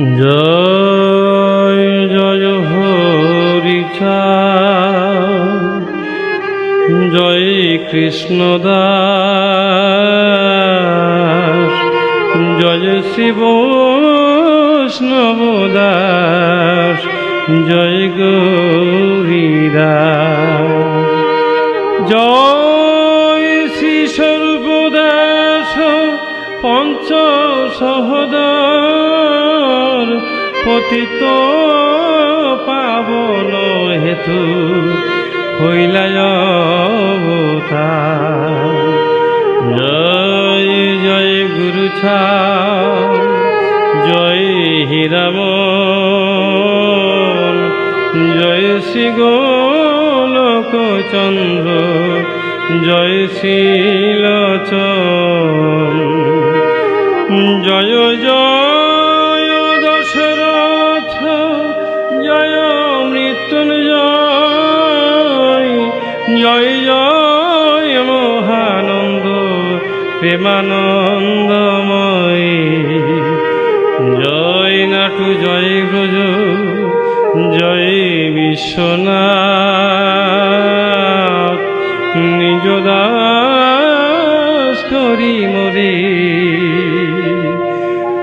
জয় জয় হরি জয় কৃষ্ণ দাস। জয় শিব দাস। জয় গৌরীদাস জয় শ্রী সর্বদাস পঞ্চ সহদর পতিত পাবন হেতু হইলায়। জয় জয় গুরু জয় হীরাম জয় শ্রী গোলকচন্দ্র, জয় শ্রীলচন জয় জয় জয় জয় মহানন্দ, প্রেমানন্দময়। জয় নাটু, জয় ব্রজ, জয় বিশ্বনাথ। নিজ দাস করি মরে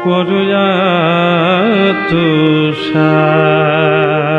করজাত মা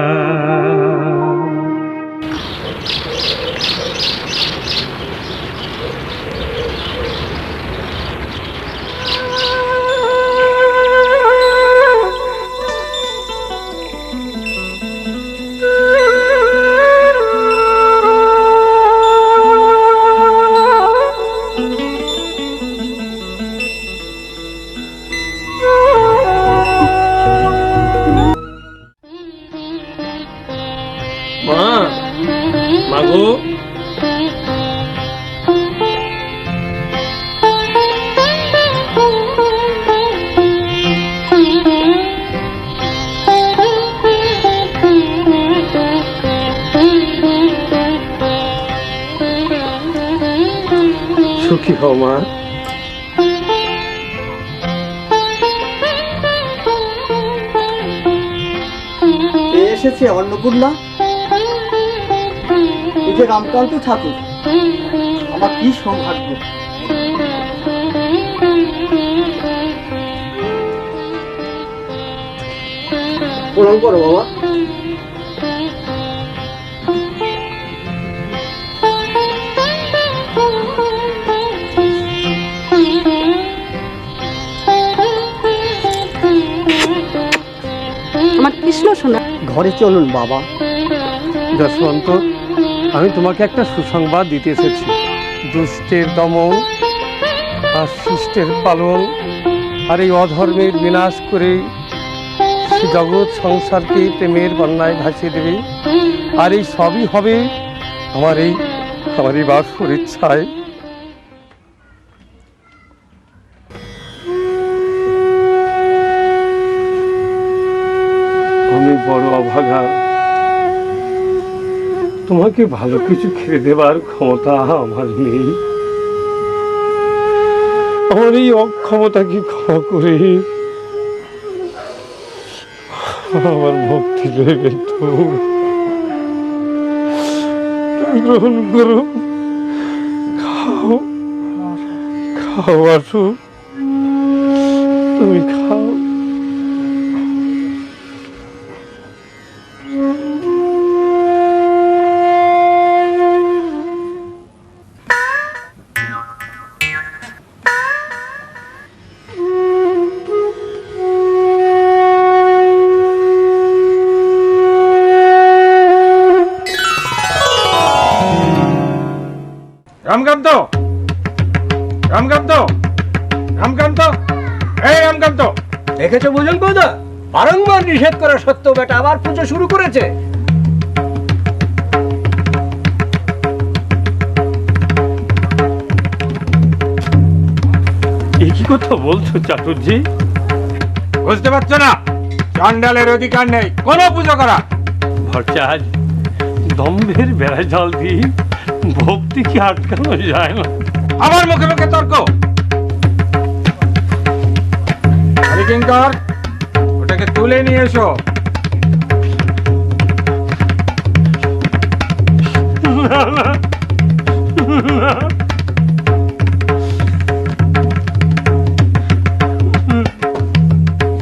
সুখী হও মা। এসেছে অন্নপূর্ণা। এই যে রামকান্ত ঠাকুর। আমার কি সৌভাগ্য। প্রণাম করো বাবা। আমার শোনা। ঘরে চলুন, বাবা। যশবন্ত আমি তোমাকে একটা সুসংবাদ দিতে এসেছি। দুষ্টের দমন আর শিষ্টের পালন আর এই অধর্মের বিনাশ করে জগৎ সংসারকে প্রেমের বন্যায় ভাসিয়ে দেবে। আর এই সবই হবে আমার এই আমার এই বাসুর ইচ্ছায়। তোমাকে ভালো কিছু খেয়ে দেবার ক্ষমতা আমার নেই। আমার এই অক্ষমতাকে ক্ষমা করে আমার ভক্তি তো গ্রহণ করো। খাও। খাও, আসো। তুমি খাও। রামকান্ত! রামকান্ত! রামকান্ত! এই রামকান্ত! দেখেছ বুঝুন কৌদা বারংবার নিষেধ করা সত্ত্বেও বেটা আবার পুজো শুরু করেছে। কথা বলছো চাটুর্জি? বুঝতে পারছ না? চন্ডালের অধিকার নেই। কোনো পুজো করা। ভট্টাচ দম্ভের বেড়া জল দিয়ে ভক্তি কি আটকানো যায় না? আমার মুখে মুখে তর্ক। হরিকিঙ্কর ওটা তুলে নিয়ে এসো।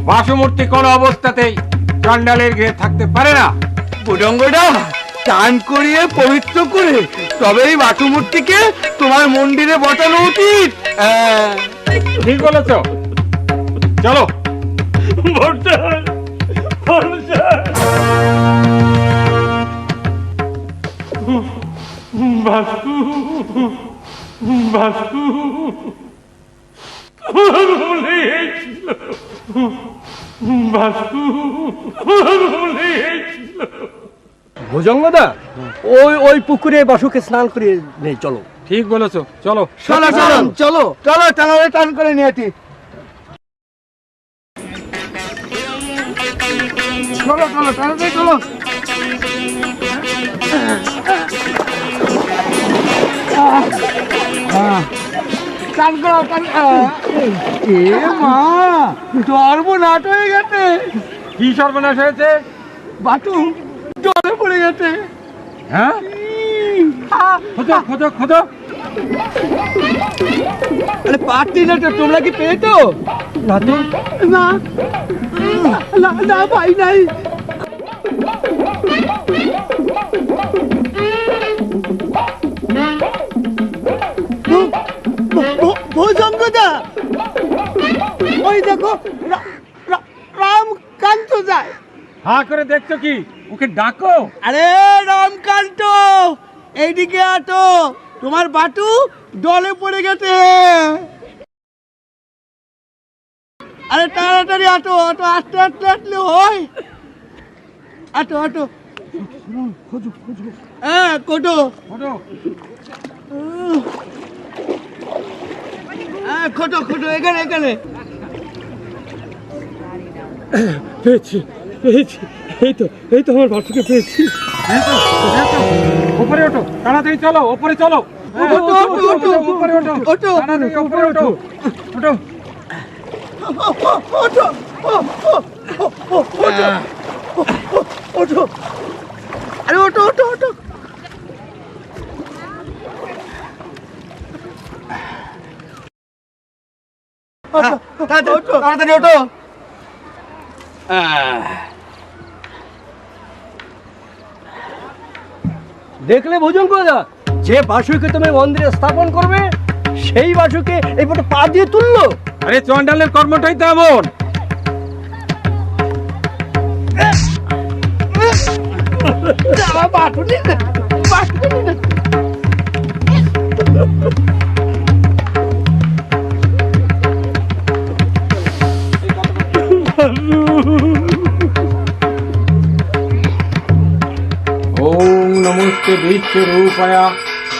বাসমূর্তি কোনো অবস্থাতেই চন্ডালের গৃহে থাকতে পারে না। বুজঙ্গটা চান করিয়ে পবিত্র করে তবেই বাসুমূর্তিকে তোমার মন্দিরে বসানো উচিত। হ্যাঁ। ঠিক বলেছ। চলো। ভুজঙ্গদা ওই ওই পুকুরে বাসুকে স্নান করিয়ে নেই চলো। ঠিক বলেছ চলো। চলো চলো চলো চলো। টানালে টান করে নিয়ে আসি। চলো চলো চলো। টান করো টান এ মা সর্বনাট হয়ে গেছে। কি সর্বনাশ হয়েছে? বাটু গেছে হ্যাঁ? খোঁজো খোঁজো খোঁজো। আরে পারছি না তো তোমরা কি পেয়েছ? না তো না। না না পাই নাই। ভোজঙ্গদা ওই দেখো রামকান্ত যায় হা করে দেখছ কি? ওকে ডাকো। আরে রামকান্ত এইদিকে আটো। তোমার বাটু ডলে পড়ে গেছে। আরে তাড়াতাড়ি আটো আটো আস্তে আস্তে আসলে হয় আটো আটো। হ্যাঁ কোটো। খোঁজো। হ্যাঁ খোটো খোটো এখানে এখানে। পেয়েছি। পেয়েছি এই তো এই তো আমার বাসুকে পেয়েছি। উপরে ওঠো তাড়াতাড়ি চলো উপরে চলো হ্যাঁ, ওঠো, ওঠো, ওঠো, উপরে ওঠো ওঠো। তাড়াতাড়ি উপরে ওঠো ওঠো ওঠো ওঠো আরে ওঠো ওঠো ওঠো তাড়াতাড়ি ওঠো দেখলে ভোজন করে ভুজঙ্গদা যে বাসুকে তুমি মন্দিরে স্থাপন করবে সেই বাসুকে এই এইভাবে পা দিয়ে তুললো। আরে চন্ডালের কর্মটাই তো এমন। বাটুনি নমস্তে বিশ্বরূপায়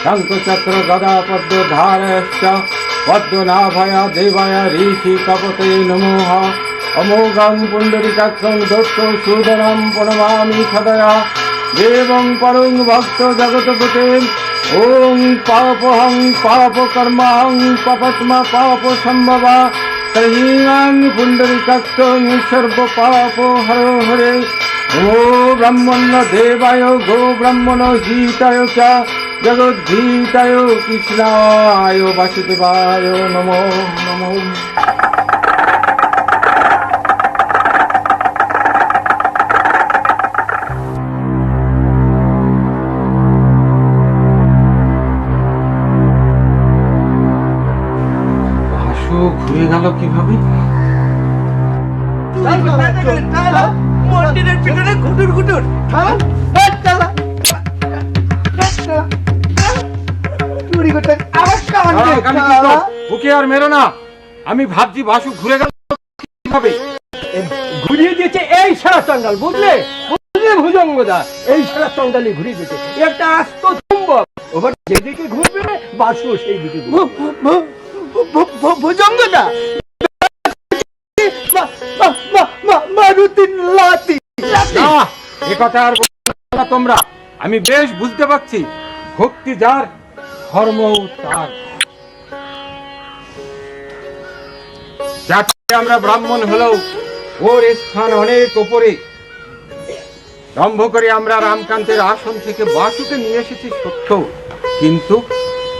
শঙ্খচক্র গদা পদ্ম ধারয়শ্চ পদ্মনাভয় দেবায় ঋষি কপতে নমঃ অমোঘং পুণ্ডরিকাক্ষং দত্ত সুদরম প্রণমামি সদয়া দেবং পরং ভক্ত জগৎপতে ওম পাপহং পাপ কর্মহং পাপত্ম পাপ ও ব্রহ্মণ্য দেবায় গো ব্রহ্মণ গীতায় চ জগদ্গীতায় কৃষ্ণায় বাসুদেবায় নমো নমো। ঘুরে গেল কীভাবে? মন্দিরের পিছনে ঘুটুর ঘুটুর। চুরি করতে আবার তো? বুকে আর মেরো না। আমি ভাবছি বাসু ঘুরে গেল কীভাবে? ঘুরিয়ে দিয়েছে এই সারা চন্ডাল বুঝলে? বুঝলে ভুজঙ্গদা এই সারা চন্ডালি ঘুরিয়ে দিয়েছে। একটা আস্ত চুম্বক ওবার যেদিকে ঘুরবে বাসু সেই দিকে ঘুরবে। ভুজঙ্গদা মারুতির লাতি। না এ কথা আর না তোমরা। আমি বেশ বুঝতে পারছি ভক্তি যার ধর্ম তার। আমরা ব্রাহ্মণ হলেও ওর স্থান অনেক ওপরে। দম্ভ করে আমরা রামকান্তের আসন থেকে বাসুকে নিয়ে এসেছি সত্য। কিন্তু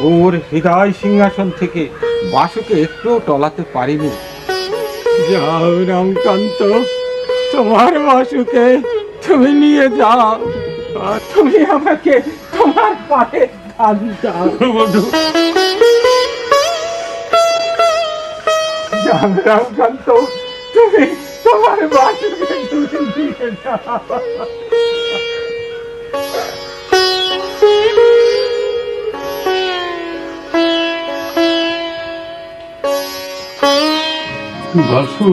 ওর হৃদয় সিংহাসন থেকে বাসুকে একটু টলাতে পারিনি। যাও রামকান্ত। তোমার বাসুকে তুমি নিয়ে যাও। তুমি আমাকে তোমার পায়ে দাও। বধু রামকান্ত তুমি তোমার বাসুকে তুমি নিয়ে যাও। বাসু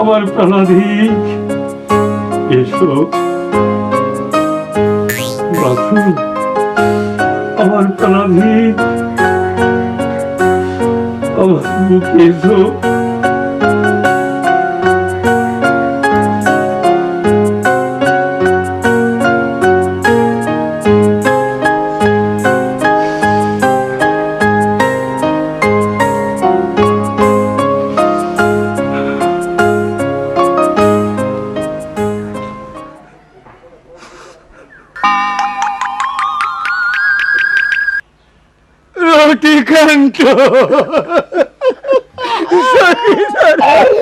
আমার প্রাণাধিক। এসো। বাসু আমার প্রাণাধিক। আমার বুকে এসো। সতীকান্ত সতীকান্ত